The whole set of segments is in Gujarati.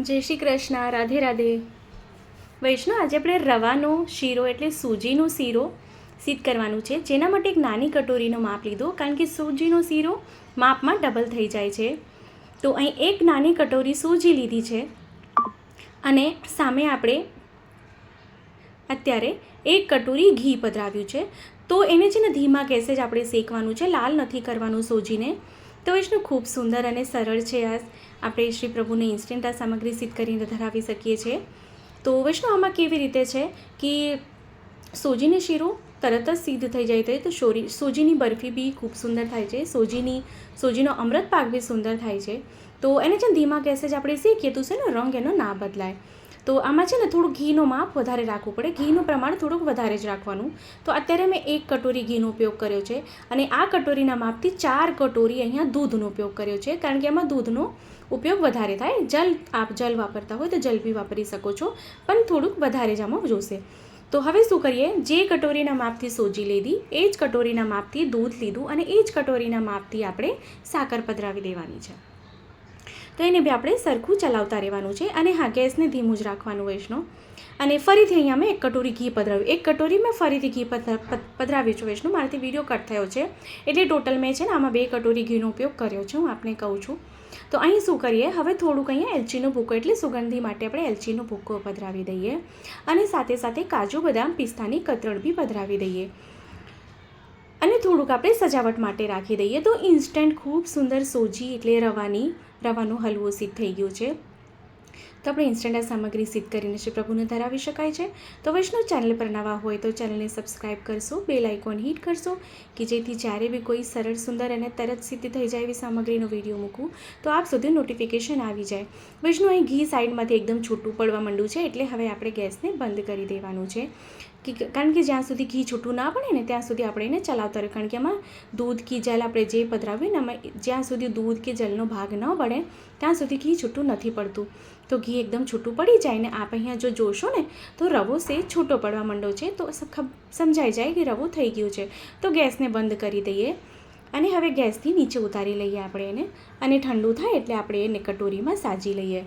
જય શ્રી કૃષ્ણ, રાધે રાધે. વૈષ્ણવ, આજે આપણે રવાનો શીરો એટલે સૂજીનો શીરો સિદ્ધ કરવાનું છે. જેના માટે એક નાની કટોરીનો માપ લીધો, કારણ કે સૂજીનો શીરો માપમાં ડબલ થઈ જાય છે. તો અહીં એક નાની કટોરી સૂજી લીધી છે. અને સામે આપણે અત્યારે એક કટોરી ઘી પધરાવ્યું છે. તો એને છે ને ધીમા ગેસે જ આપણે શેકવાનું છે. લાલ નથી કરવાનું સોજીને. તો વૈષ્ણુ ખૂબ સુંદર અને સરળ છે આ. આપણે શ્રી પ્રભુને ઇન્સ્ટન્ટ આ સામગ્રી સિદ્ધ કરીને ધરાવી શકીએ છીએ. તો વૈષ્ણુ આમાં કેવી રીતે છે? કે સોજીને શીરો તરત જ સિદ્ધ થઈ જાય છે તો સોરી સોજીની બરફી બી ખૂબ સુંદર થાય છે. સોજીની, સોજીનો અમૃત પાક બી સુંદર થાય છે. તો એને છે ને ધીમા ગેસે જ આપણે શીખીએ તો છે ને રંગ એનો ના બદલાય. તો આમાં છે ને થોડું ઘીનો માપ વધારે રાખવું પડે. ઘીનું પ્રમાણ થોડુંક વધારે જ રાખવાનું. તો અત્યારે મેં એક કટોરી ઘીનો ઉપયોગ કર્યો છે અને આ કટોરીના માપથી ચાર કટોરી અહીંયા દૂધનો ઉપયોગ કર્યો છે. કારણ કે એમાં દૂધનો ઉપયોગ વધારે થાય. જલ, આપ જલ વાપરતા હોય તો જલ બી વાપરી શકો છો. પણ થોડુંક વધારે જ આમાં જોશે. તો હવે શું કરીએ? જે કટોરીના માપથી સોજી લીધી, એ જ કટોરીના માપથી દૂધ લીધું અને એ જ કટોરીના માપથી આપણે સાકર પધરાવી દેવાની છે. તો એને બી આપણે સરખું ચલાવતા રહેવાનું છે. અને હા, ગેસને ધીમું જ રાખવાનું, વૈષ્ણવ. અને ફરીથી અહીંયા મેં એક કટોરી ઘી પધરાવ્યું. એક કટોરી મેં ફરીથી ઘી પધરાવ્યું છું, વૈષ્ણવ. મારાથી વીડિયો કટ થયો છે. એટલે ટોટલ મેં છે ને આમાં બે કટોરી ઘીનો ઉપયોગ કર્યો છે, હું આપને કહું છું. તો અહીં શું કરીએ? હવે થોડુંક અહીંયા એલચીનો ભૂકો, એટલે સુગંધી માટે આપણે એલચીનો ભૂકો પધરાવી દઈએ. અને સાથે સાથે કાજુ બદામ પિસ્તાની કતરણ બી પધરાવી દઈએ. થોડુંક આપણે સજાવટ માટે રાખી દઈએ તો ઇન્સ્ટન્ટ ખૂબ સુંદર સોજી એટલે રવાની, રવાનો હલવો સિદ્ધ થઈ ગયો છે. તો આપણે ઇન્સ્ટન્ટ આ સામગ્રી સિદ્ધ કરીને શ્રી પ્રભુને ધરાવી શકાય છે. તો વૈષ્ણવ ચેનલ પર નવા હોય તો ચેનલને સબસ્ક્રાઈબ કરશો બેલ આઇકોન હિટ કરશો કે જેથી જ્યારે બી કોઈ સરળ, સુંદર અને તરત સિદ્ધ થઈ જાય એવી સામગ્રીનો વીડિયો મૂકું તો આપ સુધી નોટિફિકેશન આવી જાય. વૈષ્ણવ અહીં ઘી સાઈડમાંથી એકદમ છૂટું પડવા માંડ્યું છે એટલે હવે આપણે ગેસને બંધ કરી દેવાનું છે. કે કારણ કે જ્યાં સુધી ઘી છૂટું ના પડે ને, ત્યાં સુધી આપણે એને ચલાવતા રહે કારણ કે એમાં દૂધ કે જલ આપણે જે પધરાવ્યું ને, એમાં જ્યાં સુધી દૂધ કે જલનો ભાગ ન પડે ત્યાં સુધી ઘી છૂટું નથી પડતું. તો ઘી એકદમ છૂટું પડી જાય ને, આપ અહીંયા જો જોશો ને, તો રવો સે છૂટો પડવા માંડો છે. તો સમજાઈ જાય કે રવો થઈ ગયો છે. તો ગેસને બંધ કરી દઈએ. અને હવે ગેસથી નીચે ઉતારી લઈએ આપણે એને. અને ઠંડુ થાય એટલે આપણે એને કટોરીમાં સાજી લઈએ.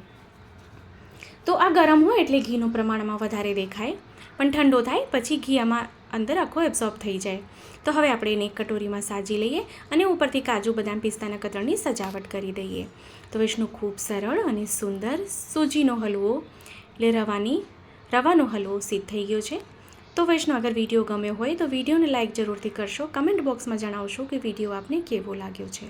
તો આ ગરમ હોય એટલે ઘીનું પ્રમાણમાં વધારે દેખાય. પણ ઠંડો થાય, પછી ઘી આમાં અંદર આખો એબ્ઝોર્બ થઈ જાય. તો હવે આપણે એને એક કટોરીમાં સાજી લઈએ અને ઉપરથી કાજુ બદામ પિસ્તાના કતરણની સજાવટ કરી દઈએ. તો વિષ્ણુ ખૂબ સરળ અને સુંદર સૂજીનો હલવો, એટલે રવાની, રવાનો હલવો સિદ્ધ થઈ ગયો છે. તો વૈષ્ણવ અગર વીડિયો ગમ્યો હોય તો વિડીયોને લાઇક જરૂરથી કરશો. કમેન્ટ બોક્સમાં જણાવશો કે વીડિયો આપને કેવો લાગ્યો છે.